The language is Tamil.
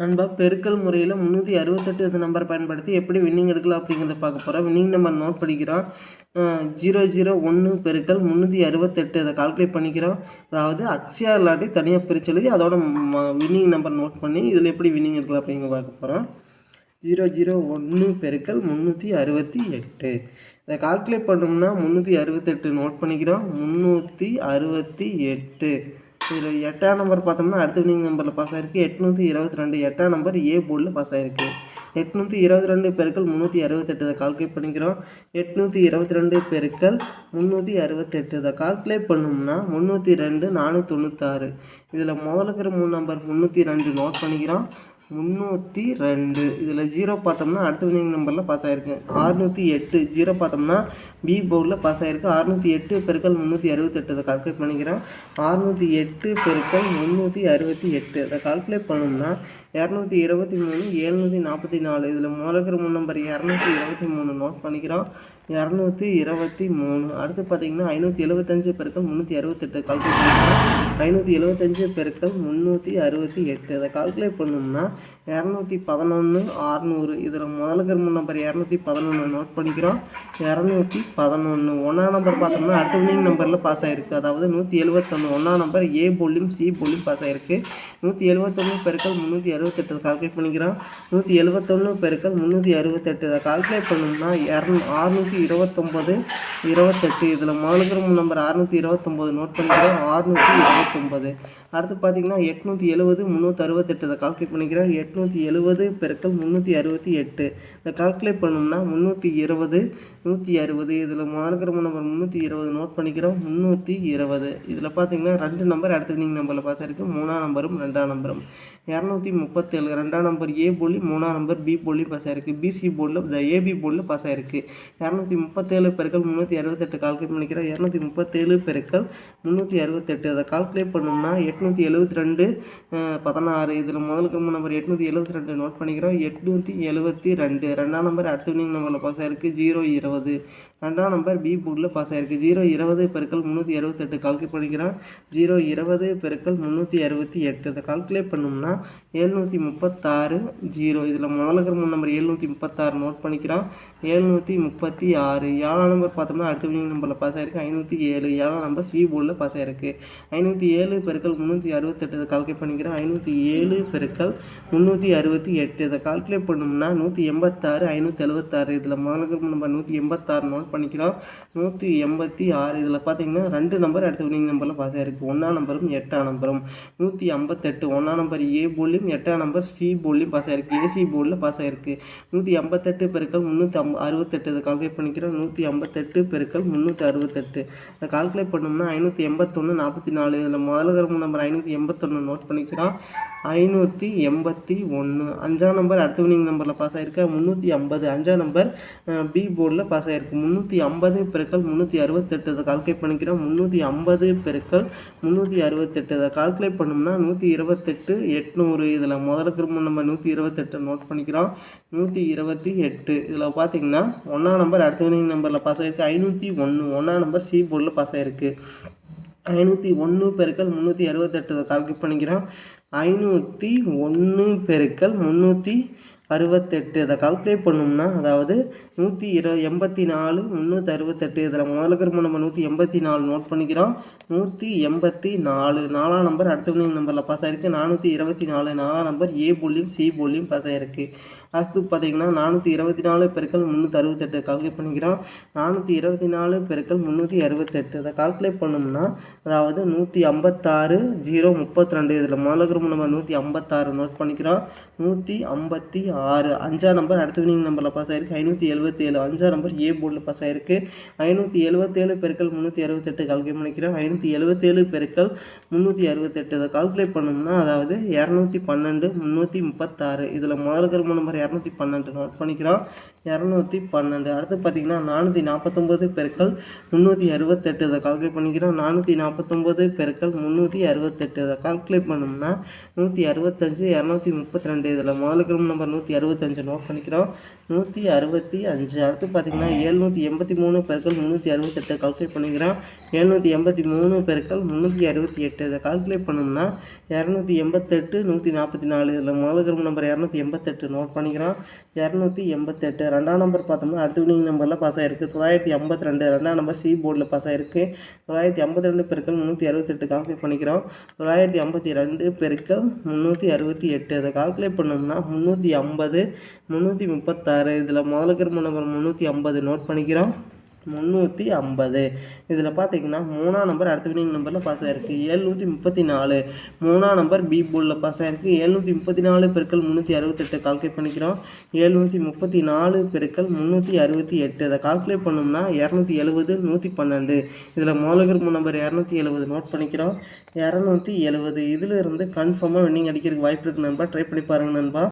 நண்பா பெருக்கல் முறையில் முந்நூற்றி அறுபத்தெட்டு இந்த நம்பரை பயன்படுத்தி எப்படி வின்னிங் எடுக்கலாம் அப்படிங்கிறத பார்க்க போகிறோம் வின்னிங் நம்பர் நோட் பண்ணிக்கிறோம் ஜீரோ ஜீரோ ஒன்று பெருக்கல் முந்நூற்றி அறுபத்தெட்டு அதை கால்குலேட் பண்ணிக்கிறோம். அதாவது அக்ஷயா இல்லாட்டி தனியாக பிரித்து எழுதி அதோட வின்னிங் நம்பர் நோட் பண்ணி இதில் எப்படி வின்னிங் எடுக்கலாம் அப்படிங்கிற பார்க்க போகிறோம் ஜீரோ ஜீரோ ஒன்று பெருக்கல் முந்நூற்றி அறுபத்தி எட்டு. இதை கால்குலேட் பண்ணோம்னா முந்நூற்றி அறுபத்தெட்டு நோட் பண்ணிக்கிறோம். முந்நூற்றி அறுபத்தி எட்டு. இதில் எட்டாம் நம்பர் பார்த்தோம்னா அடுத்த வினிங் நம்பரில் பாஸ் ஆகிருக்கு எட்நூற்றி இருபத்தி ரெண்டு எட்டாம் நம்பர் ஏ போர்டில் பாஸ் ஆகிருக்கு எட்நூற்றி இருபத்தி ரெண்டு பெருக்கள் முந்நூற்றி அறுபத்தெட்டு இதை கால்குலேட் பண்ணிக்கிறோம். எட்நூற்றி இருபத்தி ரெண்டு பெருக்கள் முந்நூற்றி அறுபத்தெட்டு இதை கால்குலேட் பண்ணோம்னா முந்நூற்றி ரெண்டு நானூற்றி தொண்ணூத்தாறு. இதில் முதல்ல இருக்கிற மூணு நம்பர் முந்நூற்றி ரெண்டு நோட் பண்ணிக்கிறோம். முந்நூற்றி ரெண்டு. இதில் ஜீரோ பார்த்தோம்னா அடுத்த வினிங் நம்பரில் பாஸ் ஆகிருக்கு அறுநூற்றி எட்டு. ஜீரோ பார்த்தோம்னா பி போர்டில் பாஸ் ஆகிருக்கு அறுநூற்றி எட்டு பெருக்கள் முந்நூற்றி அறுபத்தெட்டு. அதை கால்குலேட் பண்ணிக்கிறேன். அறுநூற்றி எட்டு பெருக்கள் முந்நூற்றி அறுபத்தி எட்டு. அதை கால்குலேட் பண்ணோம்னா இரநூத்தி இருபத்தி மூணு எழுநூற்றி நாற்பத்தி நாலு. இதில் முதலுக்கிற முன் நம்பர் இரநூத்தி இருபத்தி மூணு நோட் பண்ணிக்கிறோம். இரநூத்தி இருபத்தி மூணு. அடுத்து பார்த்தீங்கன்னா ஐநூற்றி எழுபத்தஞ்சு பெருக்கள் முந்நூற்றி அறுபத்தெட்டு. கால்குலேட் பண்ணிக்கிறோம். ஐநூற்றி எழுபத்தஞ்சு பெருக்கள் முந்நூற்றி அறுபத்தி எட்டு. அதை கால்குலேட் பண்ணோம்னா இரநூத்தி பதினொன்று ஆறுநூறு இதில் முதலுக்கிற மூணு நம்பர் இரநூத்தி பதினொன்று நோட் பண்ணிக்கிறோம். இரநூத்தி பதினொன்று ஒன்றாம் நம்பர் பார்த்தோம்னா அடுத்த வினிங் நம்பரில் பாஸ் ஆகிருக்கு அதாவது நூற்றி எழுபத்தொன்று ஒன்றாம் நம்பர் ஏ போலியும் சி போலியும் பாஸ் ஆகிருக்கு நூற்றி எழுபத்தொன்று பெருக்கள் முந்நூற்றி அறுபத்தெட்டு. கால்குலேட் பண்ணிக்கிறோம். நூற்றி எழுபத்தொன்று பெருக்கள் முந்நூற்றி அறுபத்தெட்டு. இதை கால்குலேட் பண்ணோம்னா இரநூ அறுநூற்றி இருபத்தொம்பது இருபத்தெட்டு. இதில் மாலுக்கிற நம்பர் அறுநூற்றி இருபத்தொம்போது நோட் பண்ணிக்கிறோம். அறுநூற்றி இருபத்தொம்பது அடுத்து பார்த்தீங்கன்னா எட்நூற்றி எழுபது முந்நூற்றி அறுபத்தெட்டு. இதை கால்குலேட் பண்ணிக்கிறேன். எட்நூற்றி எழுபது பெருக்கள் முந்நூற்றி அறுபத்தி எட்டு. இதை கால்குலேட் பண்ணோம்னா முந்நூற்றி இருபது நூற்றி அறுபது. இதில் மாலுக்கிற நம்பர் முந்நூற்றி இருபது நோட் பண்ணிக்கிறோம். முந்நூற்றி இருபது. இதில் பார்த்தீங்கன்னா ரெண்டு நம்பர் அடுத்த வினிங் நம்பரில் பாஸ் ஆகிருக்கு மூணாம் நம்பரும் ரெண்டாம் நம்பரும் இரநூத்தி முப்பத்தேழு. ரெண்டாம் நம்பர் ஏ போலி மூணாம் நம்பர் பி போலி பாஸ் ஆகிருக்கு பிசி போர்டில் இந்த ஏபி போர்டில் பாஸ் ஆகிருக்கு இரநூத்தி முப்பத்தேழு பெருக்கள் முந்நூற்றி அறுபத்தெட்டு கால்குலேட் பண்ணிக்கிறேன். இரநூத்தி முப்பத்தேழு பெருக்கள் முந்நூற்றி அறுபத்தெட்டு. அதை கால்குலேட் பண்ணோம்னா எட்நூற்றி எழுபத்தி ரெண்டு பதினாறு. இதில் முதல் முதலுக்கு நம்பர் எட்நூற்றி எழுபத்தி ரெண்டு நோட் பண்ணிக்கிறோம். எட்நூற்றி எழுபத்தி ரெண்டு. ரெண்டாம் நம்பர் அடுத்த வினிங் நம்பரில் பாஸ் ஆகிருக்கு ஜீரோ இருபது. ரெண்டாம் நம்பர் பி போர்டில் பாஸ் ஆகிருக்கு ஜீரோ இருபது பெருக்கள் முந்நூற்றி அறுபத்தெட்டு. கால்குலேட் பண்ணிக்கிறோம். ஜீரோ இருபது பெருக்கள் முந்நூற்றி அறுபத்தி எட்டு. இதை கால்குலேட் பண்ணோம்னா எழுநூற்றி முப்பத்தாறு ஜீரோ இதில் முதலுக்கிற மூணு நம்பர் எழுநூற்றி முப்பத்தாறு நோட் பண்ணிக்கிறோம். எழுநூற்றி முப்பத்தி ஆறு. ஏழாம் நம்பர் பார்த்தோம்னா அடுத்த வினிங் நம்பரில் பாஸ் ஆகிருக்கு ஐநூற்றி ஏழு. ஏழாம் நம்பர் சி போர்டில் பாஸ் ஆகிருக்கு ஐநூற்றி ஏழு பெருக்கள் முந்நூற்றி அறுபத்தெட்டு இதை கால்குலேட் பண்ணிக்கிறோம் ஐநூற்றி ஏழு பெருக்கள் முந்நூற்றி அறுபத்தி எட்டு. இதை கால்குலேட் பண்ணோம்னா நூற்றி எண்பத்தாறு ஐநூற்றி எழுபத்தாறு. இதில் முதலுக்கிற நம்பர் நூற்றி எண்பத்தாறு நோட் பண்ணிக்கிறோம். நூற்றி எண்பத்தி ஆறு. இதில் பார்த்தீங்கன்னா ரெண்டு நம்பர் அடுத்த வினிங் நம்பரில் பாஸ் ஆகிருக்கு ஒன்றாம் நம்பரும் எட்டாம் நம்பரும் நூற்றி ஐம்பத்தெட்டு. ஒன்றாம் நம்பர் ஏ போர்ட்லையும் எட்டாம் நம்பர் சி போர்ட்லையும் பாஸ் ஆகிருக்கு ஏசி போர்டில் பாஸ் ஆகிருக்கு நூற்றி ஐம்பத்தெட்டு பெருக்கள் முந்நூற்றி ஐம்ப அறுபத்தெட்டு. இதை கால்குலேட் பண்ணிக்கிறோம். நூற்றி ஐம்பத்தெட்டு பெருக்கள் முந்நூற்றி அறுபத்தெட்டு. இதை கால்குலேட் பண்ணோம்னா ஐநூற்றி எண்பத்தொன்று நாற்பத்தி நாலு. இதில் முதல்ல நம்பர் ஐநூற்றி எண்பத்தொன்று நோட் பண்ணிக்கிறோம் ஐநூற்றி எண்பத்தி ஒன்று அஞ்சாம் நம்பர் அடுத்த வினிங் நம்பரில் பாஸ் ஆகிருக்கு முந்நூற்றி ஐம்பது. அஞ்சாம் நம்பர் பி போர்டில் பாஸ் ஆகிருக்கு முந்நூற்றி ஐம்பது பெருக்கள் முந்நூற்றி அறுபத்தெட்டு. இதை கால்குலேட் பண்ணிக்கிறோம். முந்நூற்றி ஐம்பது பெருக்கள் முந்நூற்றி அறுபத்தெட்டு. இதை கால்குலேட் பண்ணோம்னா நூற்றி இருபத்தெட்டு எட்நூறு. இதில் முதல்ல திரும்ப நம்ம நூற்றி இருபத்தெட்டு நோட் பண்ணிக்கிறோம். நூற்றி இருபத்தி எட்டு. இதில் பார்த்தீங்கன்னா ஒன்றாம் நம்பர் அடுத்த வினிங் நம்பரில் பாஸ் ஆகிருக்கு ஐநூற்றி ஒன்று ஒன்றாம் நம்பர் சி போர்டில் பாஸ் ஆகிருக்கு ஐநூற்றி ஒன்று பெருக்கள் முந்நூற்றி அறுபத்தெட்டு. கால்குலேட் பண்ணிக்கிறோம். ஐநூற்றி ஒன்று பெருக்கள் முந்நூற்றி அறுபத்தெட்டு இதை கால்குலேட் பண்ணோம்னா அதாவது நூற்றி இரு எண்பத்தி நாலு முந்நூற்றி அறுபத்தெட்டு இதில் முதல்ல இருக்கிற நம்ம நூற்றி எண்பத்தி நாலு நோட் பண்ணிக்கிறோம். நூற்றி எண்பத்தி நாலு நாலாம் நம்பர் அடுத்த வினிங் நம்பரில் பாஸ் ஆகிருக்கு நானூற்றி இருபத்தி நாலு நாலாம் நம்பர் ஏ புள்ளியும் சி போலியும் பாஸ் ஆகிருக்கு அடுத்து பார்த்தீங்கன்னா நானூற்றி இருபத்தி நாலு பெருக்கள் முந்நூற்றி அறுபத்தெட்டு கால்குலேட் பண்ணிக்கிறோம். நானூற்றி இருபத்தி நாலு பெருக்கள் முந்நூற்றி அறுபத்தெட்டு அதை கால்குலேட் பண்ணோம்னா அதாவது நூற்றி ஐம்பத்தாறு ஜீரோ முப்பத்தி ரெண்டு இதில் முதல்ல நம்ம நூற்றி ஐம்பத்தாறு நோட் பண்ணிக்கிறோம். நூற்றி ஐம்பத்தி ஆறு அஞ்சாம் நம்பர் அடுத்த வினிங் நம்பரில் பாஸ் ஆயிருக்கு. ஐநூற்றி எழுபத்தி ஏழு அஞ்சாம் நம்பர் ஏ போர்டில் பாஸ் ஆயிருக்கு. ஐநூற்றி எழுபத்தேழு பெருக்கள் முந்நூற்றி அறுபத்தெட்டு கால்குலேட் பண்ணிக்கிறோம் ஐநூற்றி எழுபத்தேழு பெருக்கள் முந்நூற்றி அறுபத்தெட்டு இதை கால்குலேட் பண்ணோம்னா அதாவது இரநூத்தி பன்னெண்டு முந்நூற்றி முப்பத்தாறு. இதில் முதல்ல நம்பர் இரநூத்தி பன்னெண்டு நோட் பண்ணிக்கிறோம். இரநூத்தி பன்னெண்டு. அடுத்து பார்த்தீங்கன்னா நானூற்றி நாற்பத்தொம்போது பெருக்கள் முந்நூற்றி அறுபத்தெட்டு இதை கால்குலேட் பண்ணிக்கிறோம். நானூற்றி நாற்பத்தொம்போது பெருக்கள் முந்நூற்றி அறுபத்தெட்டு இதை கால்குலேட் பண்ணோம்னா நூற்றி அறுபத்தஞ்சு இரநூத்தி முப்பத்தி ரெண்டு. இதில் முதலுக்கு நம்பர் நூற்றி அறுபத்தஞ்சு நோட் பண்ணிக்கிறோம். நூற்றி அறுபத்தி அஞ்சு. அடுத்து பார்த்தீங்கன்னா எழுநூற்றி எண்பத்தி மூணு பெருக்கள் முந்நூற்றி அறுபத்தெட்டு கால்குலேட் பண்ணிக்கிறோம். எழுநூற்றி எண்பத்தி மூணு பெருக்கள் முந்நூற்றி அறுபத்தி எட்டு இதை கால்குலேட் பண்ணோம்னா இரநூத்தி எண்பத்தெட்டு நூற்றி நாற்பத்தி நாலு. இதில் முதல் திரும்ப நம்பர் இரநூத்தி எண்பத்தெட்டு நோட் பண்ணிக்கிறோம். இரநூத்தி எண்பத்தெட்டு. ரெண்டாம் நம்பர் பார்த்தோம்னா அடுத்த வினிங் நம்பரில் பாஸ் ஆயிருக்கு. தொள்ளாயிரத்தி ஐம்பத்தி ரெண்டு ரெண்டாம் நம்பர் சி போர்டில் பாஸ் ஆயிருக்கு. தொள்ளாயிரத்தி ஐம்பத்தி ரெண்டு பெருக்கள் முந்நூற்றி அறுபத்தெட்டு கால்குலேட் பண்ணிக்கிறோம். தொள்ளாயிரத்தி ஐம்பத்தி ரெண்டு பெருக்கள் முந்நூற்றி அறுபத்தி எட்டு. அதை கால்குலேட் பண்ணோம்னா முந்நூற்றி ஐம்பது முந்நூற்றி முப்பத்தாறு இதில் முதல்ல இருக்கிற நம்பர் முந்நூற்றி ஐம்பது நோட் பண்ணிக்கிறோம். முந்நூற்றி ஐம்பது. இதில் பார்த்தீங்கன்னா மூணாம் நம்பர் அடுத்த வினிங் நம்பரில் பாஸ் ஆயிருக்கு. ஏழ்நூற்றி முப்பத்தி நாலு மூணாம் நம்பர் பி போர்டில் பாஸ் ஆயிருக்கு. ஏழ்நூற்றி முப்பத்தி நாலு பெருக்கள் முந்நூற்றி அறுபத்தெட்டு கால்குலேட் பண்ணிக்கிறோம். ஏழ்நூற்றி முப்பத்தி நாலு பெருக்கள் முந்நூற்றி அறுபத்தி எட்டு அதை கால்குலேட் பண்ணோம்னா இரநூத்தி எழுபது நூற்றி பன்னெண்டு. இதில் மூலகிரும நம்பர் இரநூத்தி எழுபது நோட் பண்ணிக்கிறோம். இரநூத்தி எழுபது இதில் இருந்து கன்ஃபார்மாக வின்னிங் அடிக்கிறதுக்கு வாய்ப்பு இருக்குது நண்பா. ட்ரை பண்ணி பாருங்க நண்பா.